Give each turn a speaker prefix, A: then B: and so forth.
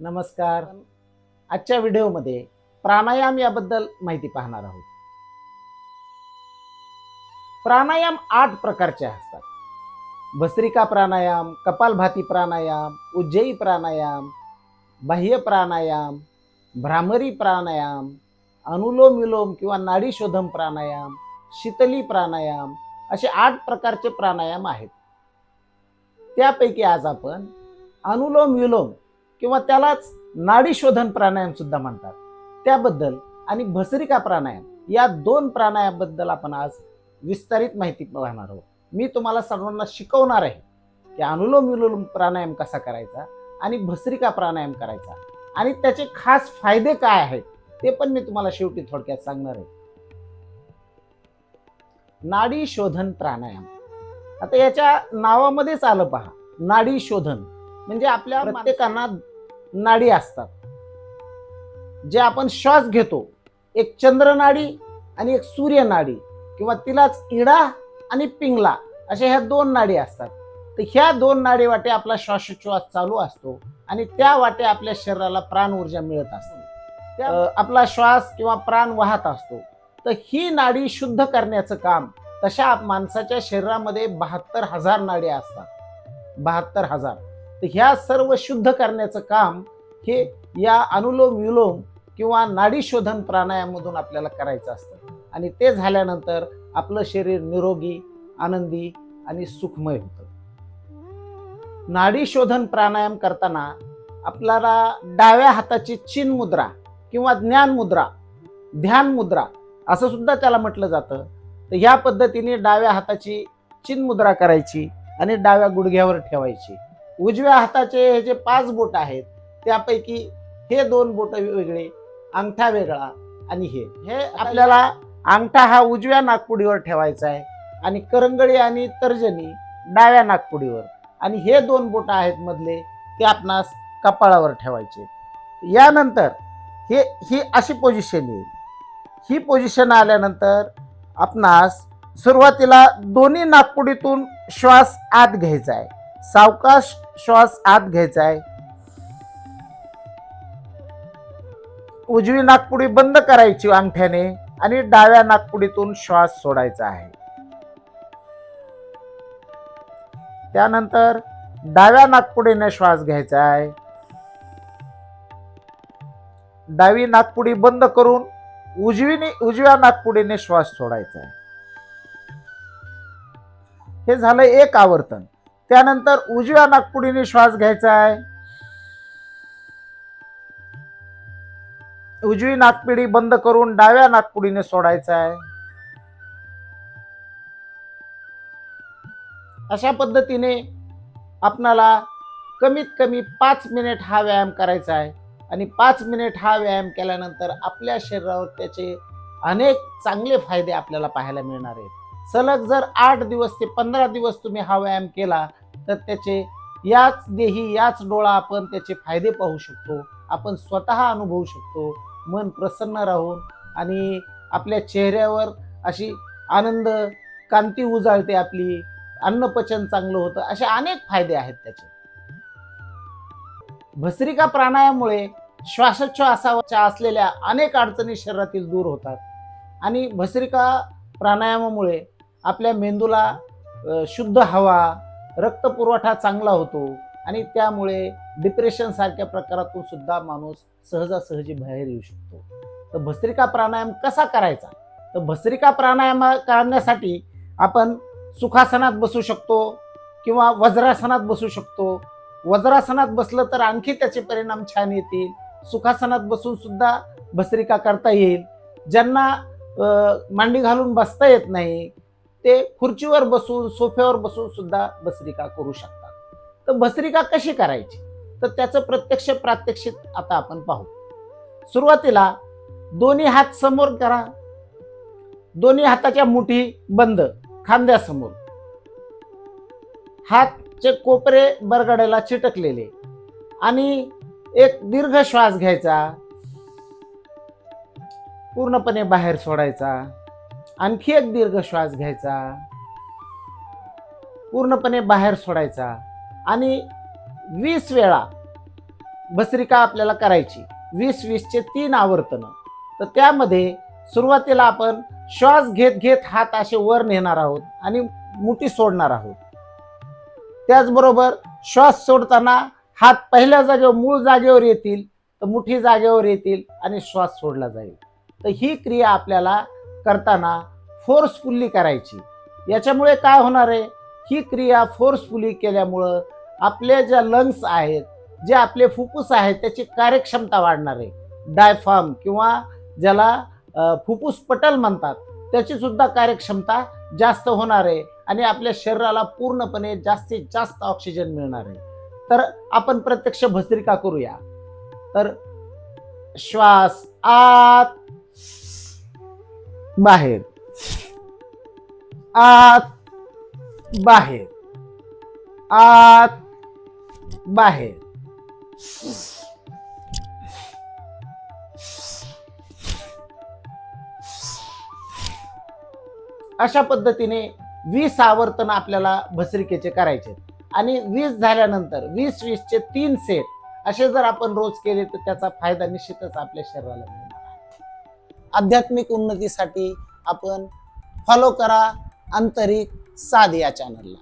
A: नमस्कार. आजच्या व्हिडिओमध्ये प्राणायाम याबद्दल माहिती पाहणार आहोत. प्राणायाम आठ प्रकारचे असतात. भस्त्रिका प्राणायाम कपालभाती प्राणायाम उज्जयी प्राणायाम बाह्य प्राणायाम भ्रामरी प्राणायाम अनुलोम विलोम किंवा नाडीशोधम प्राणायाम शीतली प्राणायाम असे आठ प्रकारचे प्राणायाम आहेत. त्यापैकी आज आपण अनुलोम विलोम किंवा त्यालाच नाडी शोधन प्राणायाम सुद्धा म्हणतात. त्याबद्दल आणि भसरिका प्राणायाम या दोन प्राणायामबद्दल आपण आज विस्तारित माहिती पाहणार आहोत. मी तुम्हाला सर्वांना शिकवणार आहे की अनुलोम विलोम प्राणायाम कसा करायचा आणि भसरिका प्राणायाम करायचा. आणि त्याचे खास फायदे काय आहेत ते पण मी तुम्हाला शेवटी थोडक्यात सांगणार आहे. नाडी शोधन प्राणायाम. आता याच्या नावामध्येच आलं पहा. नाडी शोधन म्हणजे आपल्या प्रत्येकांना नाडी असतात. जे आपण श्वास घेतो एक चंद्र नाडी आणि एक सूर्य नाडी किंवा तिलाच इडा आणि पिंगला अशा ह्या दोन नाडी असतात. तर ह्या दोन नाडी वाटे आपला श्वासोच्छ्वास चालू असतो आणि त्या वाटे आपल्या शरीराला प्राण ऊर्जा मिळत असते. त्या आपला श्वास किंवा प्राण वाहत असतो. तर ही नाडी शुद्ध करण्याचं काम तशा माणसाच्या शरीरामध्ये बहात्तर हजार नाडी असतात. बहात्तर हजार. तर ह्या सर्व शुद्ध करण्याचं काम हे या अनुलोम विलोम किंवा नाडीशोधन प्राणायाममधून आपल्याला करायचं असतं. आणि ते झाल्यानंतर आपलं शरीर निरोगी आनंदी आणि सुखमय होतं. नाडीशोधन प्राणायाम करताना आपल्याला डाव्या हाताची चिन मुद्रा किंवा ज्ञान मुद्रा ध्यान मुद्रा असं सुद्धा त्याला म्हटलं जातं. तर ह्या पद्धतीने डाव्या हाताची चिन मुद्रा करायची आणि डाव्या गुडघ्यावर ठेवायची. उजव्या हाताचे हे जे पाच बोट आहेत त्यापैकी हे दोन बोट वेगळे अंगठा वेगळा आणि हे. हे आपल्याला अंगठा हा उजव्या नागपुडीवर ठेवायचा आहे आणि करंगळी आणि तर्जनी डाव्या नागपुडीवर. आणि हे दोन बोट आहेत मधले ते आपणास कपाळावर ठेवायचे. यानंतर हे ही अशी पोझिशन येईल. ही पोझिशन आल्यानंतर आपणास सुरुवातीला दोन्ही नागपुडीतून श्वास आत घ्यायचा आहे. सावकाश श्वास आत घ्यायचा आहे. उजवी नागपुडी बंद करायची अंगठ्याने आणि डाव्या नागपुडीतून श्वास सोडायचा आहे. त्यानंतर डाव्या नागपुडीने श्वास घ्यायचा आहे. डावी नागपुडी बंद करून उजवीने उजव्या नागपुडीने श्वास सोडायचा आहे. हे झालं एक आवर्तन. त्यानंतर उजव्या नागपुडीने श्वास घ्यायचा आहे. उजवी नागपिडी बंद करून डाव्या नागपुडीने सोडायचा आहे. अशा पद्धतीने आपणाला कमीत कमी पाच मिनिट हा व्यायाम करायचा आहे आणि पाच मिनिट हा व्यायाम केल्यानंतर आपल्या शरीरावर त्याचे अनेक चांगले फायदे आपल्याला पाहायला मिळणार आहेत. सलग जर आठ दिवस ते पंधरा दिवस तुम्ही हा व्यायाम केला तर त्याचे याच देही याच डोळा आपण त्याचे फायदे पाहू शकतो. आपण स्वतः अनुभवू शकतो. मन प्रसन्न राहून आणि आपल्या चेहऱ्यावर अशी आनंद कांती उजाळते आपली. अन्नपचन चांगलं होतं. असे अनेक फायदे आहेत त्याचे. भस्रिका प्राणायामामुळे श्वासोच्छवासाच्या असलेल्या अनेक अडचणी शरीरातील दूर होतात. आणि भस्रिका प्राणायामामुळे आपल्या मेंदूला शुद्ध हवा रक्तपुरवठा चांगला होतो आणि त्यामुळे डिप्रेशन सारख्या प्रकारातून सुद्धा माणूस सहजासहजी बाहेर येऊ शकतो. तर भस्त्रिका प्राणायाम कसा करायचा? तर भस्त्रिका प्राणायाम करण्यासाठी आपण सुखासनात बसू शकतो किंवा वज्रासनात बसू शकतो. वज्रासनात बसलं तर आणखी त्याचे परिणाम छान येतील. सुखासनात बसून सुद्धा भस्त्रिका करता येईल. ज्यांना मांडी घालून बसता येत नाही ते खुर्चीवर बसून सोफ्यावर बसून सुद्धा भस्रिका करू शकतात. तर भस्रिका कशी करायची? तर त्याचं प्रत्यक्ष प्रात्यक्षिक आता आपण पाहू. सुरुवातीला दोन्ही हात समोर करा. दोन्ही हाताच्या मुठी बंद खांद्यासमोर. हातचे कोपरे बरगड्याला चिटकलेले. आणि एक दीर्घ श्वास घ्यायचा. पूर्णपणे बाहेर सोडायचा. आणखी एक दीर्घ श्वास घ्यायचा. पूर्णपणे बाहेर सोडायचा. आणि वीस वेळा भस्रिका आपल्याला करायची. वीस वीसचे तीन आवर्तन. तर त्यामध्ये सुरुवातीला आपण श्वास घेत घेत हात असे वर नेणार आहोत आणि मुठी सोडणार आहोत. त्याचबरोबर श्वास सोडताना हात पहिल्या जागेवर मूळ जागेवर येतील तर मुठी जागेवर येतील आणि श्वास सोडला जाईल. तर ही क्रिया आपल्याला करताना फोर्सफुल्ली करायची. याच्यामुळे काय होणार आहे? ही क्रिया फोर्सफुली केल्यामुळं आपले ज्या लंग्स आहेत जे आपले फुफ्फुस आहेत त्याची कार्यक्षमता वाढणार आहे. डायफार्म किंवा ज्याला फुफ्फुस पटल म्हणतात त्याची सुद्धा कार्यक्षमता जास्त होणार आहे आणि आपल्या शरीराला पूर्णपणे जास्तीत जास्त ऑक्सिजन मिळणार आहे. तर आपण प्रत्यक्ष भस्त्रिका करूया. तर श्वास आत बाहेर. आत बाहेर. आत बाहेर. अशा पद्धतीने वीस आवर्तन आपल्याला भसरिकेचे करायचे. आणि वीस झाल्यानंतर वीस वीसचे तीन सेट असे जर आपण रोज केले तर त्याचा फायदा निश्चितच आपल्या शरीराला मिळेल आध्यात्मिक उन्नतीसाठी आपण फॉलो करा आंतरिक साध या चॅनलला